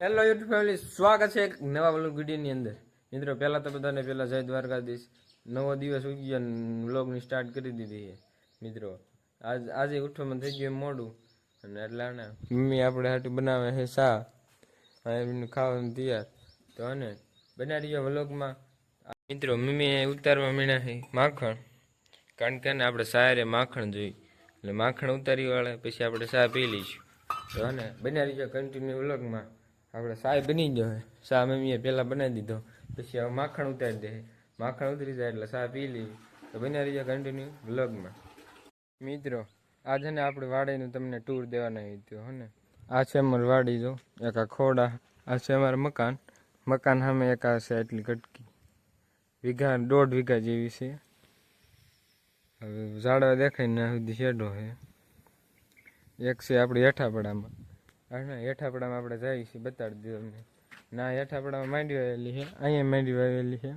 Hello YouTube family સ્વાગત છે એક નવા વ્લોગ વિડીયોની અંદર. મિત્રો, પહેલાં તો બધાને પહેલાં જય દ્વારકાધીશ. નવો દિવસ ઉગી ગયો વ્લોગની સ્ટાર્ટ કરી દીધી છે. મિત્રો, આજ, આજે ઉઠવામાં થઈ ગયું મોડું. અને એટલે ને મમ્મી આપણે હાટું બનાવે છે શા એમનું ખાવાનું તૈયાર. તો અને બનાવી ગયો વ્લોગમાં મિત્રો મમ્મીએ ઉતારવા મીણા છે માખણ. કારણ કે આપણે સારે માખણ જોઈ. એટલે માખણ ઉતારી વાળે પછી આપણે સા પી લઈશું. તો અને બનાવી ગયો કન્ટિન્યુ વ્લોગમાં આપણે સાય બની ગયો હોય સા મમ્મીએ પહેલાં બનાવી દીધો. પછી હવે માખણ ઉતારી દે માખણ ઉતરી જાય એટલે સા પી લઈ તો બનાવી જાય કન્ટિન્યુ બ્લોગમાં મિત્રો આજે ને આપણે વાડીનું તમને ટૂર દેવાના હતું, હો ને. આ છે અમારી વાડી, જો. એક આ ખોડા, આ છે અમારું મકાન. મકાન સામે એક આ છે એટલી કટકી. વીઘા, દોઢ વીઘા જેવી છે. હવે ઝાડવા દેખાય ને સુધી શેડો છે એક છે આપણે હેઠાપડામાં. અને હેઠાપડામાં આપણે જઈએ છીએ, બતાડી દીધું અમને ના હેઠાપડામાં માંડી આવેલી છે, અહીંયા માંડી આવેલી છે.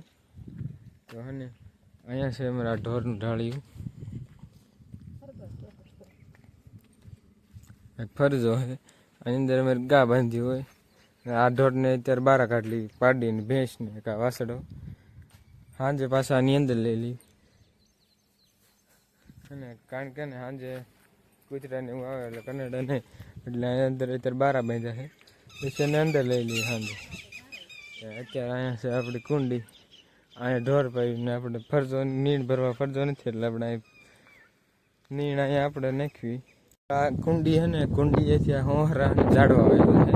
તો હને, અહીંયા છે અમારા ઢોરનું ઢાળિયું. ફરજો હોય આની અંદર અમારે ગા બાંધી હોય. આ ઢોરને અત્યારે બારા કાઢલી, પાડીને ભેંસને કા વાસડો. સાંજે પાછા આની અંદર લઈ લી. અને કારણ કે ને સાંજે કૂતરાને એવું આવે એટલે કનેડા નહીં એટલે અહીંયા અંદર અત્યારે બારા બાંધ્યા છે. પછી એને અંદર લઈ લઈએ સાંજે અત્યારે અહીંયા છે આપણી કુંડી. અહીંયા ઢોર પાડીને આપણે ફરજો નીણ ભરવા ફરજો નથી, એટલે આપણે અહીં નીણ અહીંયા આપણે નાખવી. આ કુંડી છે ને કુંડી એથી આ હોહરા ઝાડવા આવેલું છે.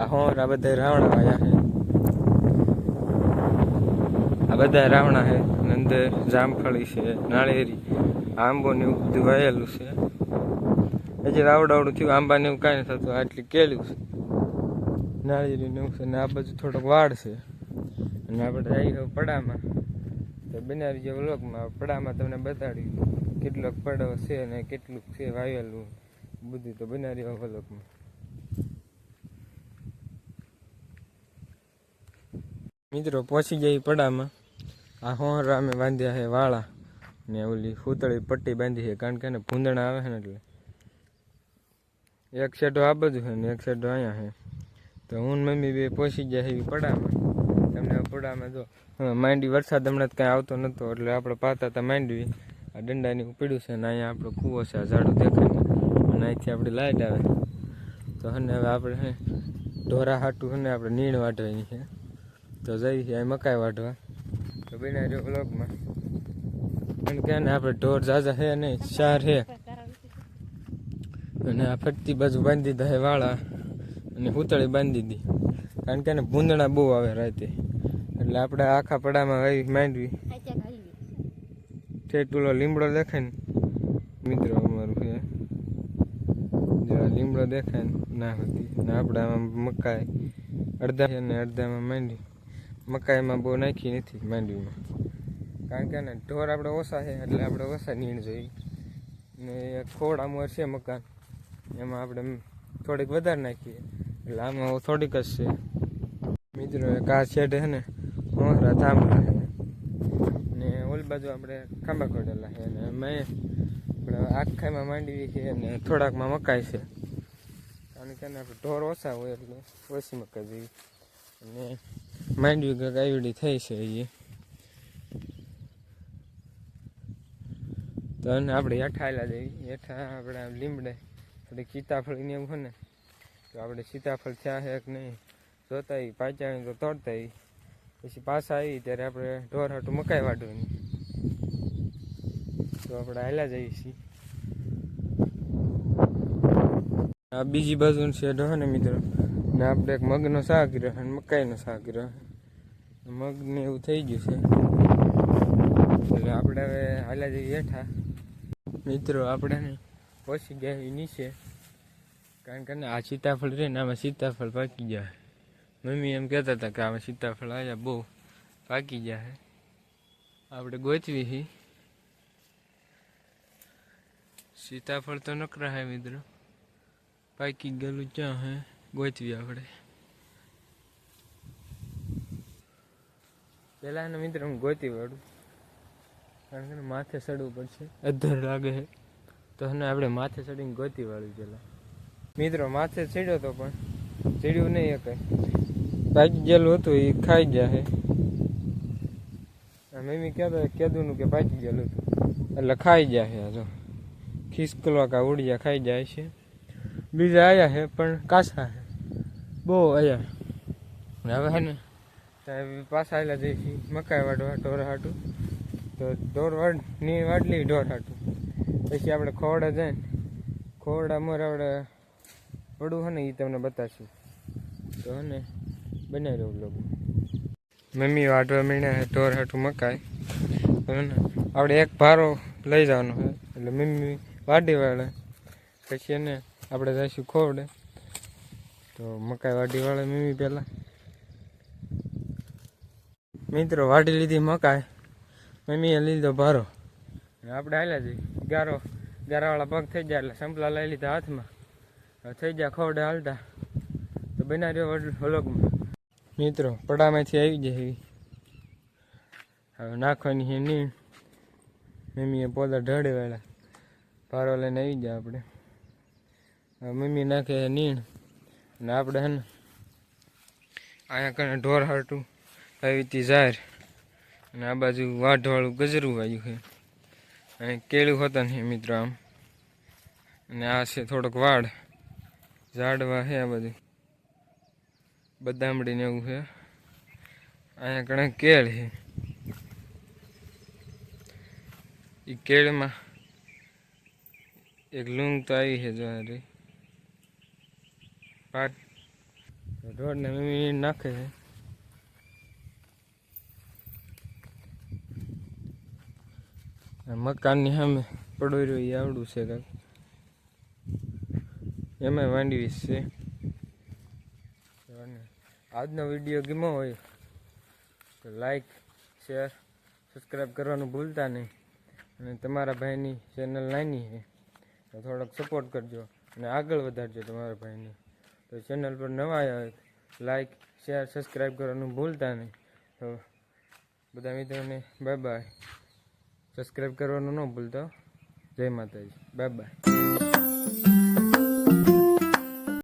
આ હોહરા બધા રાવણા વાયા છે. આ બધા રાવણા છે અને અંદર જામફળી છે, નાળિયેરી આંબો ને બધું વાયેલું છે. હજી રાવડાવડું થયું, આંબાને એવું કાંઈ નથી થતું, આટલી કેલું છે. નાળિયેરી એવું છે, ને આ બાજુ થોડોક વાડ છે. અને આપણે આવી રહ્યો પડામાં. તો બનાવી જે વ્લોગમાં પડામાં તમને બતાડી કેટલોક પડો છે ને કેટલુંક છે વાવેલું. બધું તો બનાવી વ્લોગમાં. મિત્રો, પહોંચી જાય પડામાં. આ હોરા અમે બાંધ્યા છે વાળા. ને ઓલી ફૂતળી પટ્ટી બાંધી છે, કારણ કે એને ભૂંદણા આવે છે ને એટલે એક શેડો આ બાજુ છે ને એક શેડો અહીંયા છે તો હું મમ્મી બે પહોંચી ગયા એવી પડામાં. તમને પડામાં જો માંડી વરસાદ હમણાં કાંઈ આવતો નહોતો એટલે આપણે પાતા હતા માંડવી. આ દંડાની ઉપડ્યું છે ને અહીંયા આપણો કૂવો છે, આ ઝાડું દેખાય અને અહીંથી આપણી લાઇટ આવે. તો હને હવે આપણે ઢોરા હાટું હને આપણે નીણ વાટવાની છે. તો જઈ છે મકાઈ વાટવા તો બના જો બ્લોગમાં કારણ કે આપણે ઢોર ઝાઝા છે નહીં ચાર છે અને આ ફરતી બાજુ બાંધી દીધા હે વાળા અને હુતળી બાંધી દીધી કારણ કે એને ભૂંદણા બહુ આવે રાતે. એટલે આપણે આખા પડામાં આવી માંડવી. ઠેઠ લીમડો દેખાય ને. મિત્રો અમારું છે. જેવા લીમડો દેખાય ને ના હતી. ને આપણે આમાં મકાઈ અડધા અને અડધામાં માંડવી. મકાઈમાં બહુ નાખી નથી માંડવીમાં. કારણ કે ને ઢોર આપણે ઓછા છે એટલે આપણે ઓછા નીણ જોઈએ. ને ખોડ આમ છે મકાન. એમાં આપણે થોડીક વધારે નાખીએ. એટલે આમાં થોડીક જ છે. મિત્રો આ શેડ છે ને, મોહરા થાંભલા છે. ને ઓલ બાજુ આપણે ખાંભા ખોડેલા છે ને મેં આખામાં માંડવી છે અને થોડાકમાં મકાઈ છે. કારણ કે આપણે ઢોર ઓછા હોય એટલે ઓછી મકાઈ જોઈએ અને માંડવી કંઈક આઈવડી થઈ છે એ તો અને આપણે હેઠા આવેલા જઈએ હેઠા આપણે લીમડે થોડીક સીતાફળ ને એવું હોય ને, તો આપણે સીતાફળ થયા છે કે નહીં જોતા પાછા તો તોડતા પછી પાછા આવી ત્યારે આપણે ઢોર હાટું મકાઈ વાટવાની તો આપણે હાલ્યા જઈએ છીએ. આ બીજી બાજુ છે ઢોર ને મિત્રો. ને આપણે એક મગનો શાક રહ્યો અને મકાઈનો શાક રહ્યો મગને એવું થઈ ગયું છે. એટલે આપણે હવે હાલ્યા જઈએ હેઠા. મિત્રો, આપણે પહોંચી ગયા એ નીચે કારણ કે ને આ સીતાફળ રહે ને, આમાં સીતાફળ પાકી જાય મમ્મી એમ કહેતા હતા કે આમાં સીતાફળ આવ્યા બહુ પાકી જાય આપણે ગોચવી હી. સીતાફળ તો નકરા હે મિત્રો. પાકી ગયેલું ક્યાં હે? ગોચવી આપણે. પેલા ને મિત્ર હું ગોતી વાળું. કારણ કે માથે ચડવું પડશે. અધર લાગે છે તો એને આપણે માથે ચડીને ગોતી વાળું પેલા મિત્રો, માથે ચડ્યો તો પણ ચડ્યું નહીં એક પાકી ગયેલું હતું એ ખાઈ જાય મમ્મી કહેતા કીધું કે પાકી ગયેલું હતું. એટલે ખાઈ જાય જો. ખિસકલવા કા ઉડિયા ખાઈ જાય છે. બીજા આયા છે પણ કાસા છે બહુ આયા. હવે હે ને ત્યાં પાછા આવેલા જઈશી. મકાઈ વાટવા, ઢોર હાટું. તો ઢોર વાડ, ની વાટલી ઢોર હાટું. પછી આપણે ખોવડા જાય ખોવડા મોર આપણે વડું હોય ને એ તમને બતાવશું તો હે ને, બનાવી દઉં લોકો મમ્મી વાટવા છે ઢોર હાટું મકાઈ તો આપણે એક ભારો લઈ જવાનો હોય એટલે મમ્મી વાડી વાળે. પછી એને આપણે જઈશું ખોવડે તો મકાઈ વાડી વાળે મમ્મી પહેલાં મિત્રો વાટી લીધી મકાઈ. મમ્મીએ લીધો ભારો. આપણે હાલ્યા જઈએ. ગારો, ગારાવાળા પગ થઈ જાય એટલે સંપલા લઈ લીધા હાથમાં. થઈ જાય ખોવડે હાલતા. તો બના રહ્યો વ્લોગમાં. મિત્રો, પડામાંથી આવી જાય એવી. હવે નાખવાની છે નીણ. મમ્મીએ પોતા ઢળે ભારો લઈને આવી જાય આપણે. મમ્મી નાખે નીણ. અને આપણે હે ને અહીંયા કણે ઢોર હાટું આવી હતી ઝાર અને આ બાજુ વાઢવાળું ગજરું આવ્યું છે. અને કેળું હોતા નહીં મિત્રો આમ. અને આ છે થોડોક વાડ. ઝાડવા છે આ બધું. બદામડીને એવું છે અહીંયા કણે કેળ છે એ કેળમાં એક લૂંગ તો આવી છે જો પાટ. ઢોરને મમ્મી નાખે છે મકાનની સામે પડોય રહ્યો એ આવડું છે કાંક એમાં માંડવી છે. આજનો વીડિયો ગમ્યો હોય તો લાઈક શેર સબસ્ક્રાઈબ કરવાનું ભૂલતા નહીં. અને તમારા ભાઈની ચેનલ નાની છે, તો થોડોક સપોર્ટ કરજો અને આગળ વધારજો તમારા ભાઈને. તો ચેનલ પર નવા આવ્યા લાઈક શેર સબસ્ક્રાઈબ કરવાનું ભૂલતા નહીં. તો બધા મિત્રોને બાય બાય સબસ્ક્રાઈબ કરવાનું ન ભૂલતા. જય માતાજી. Bye bye.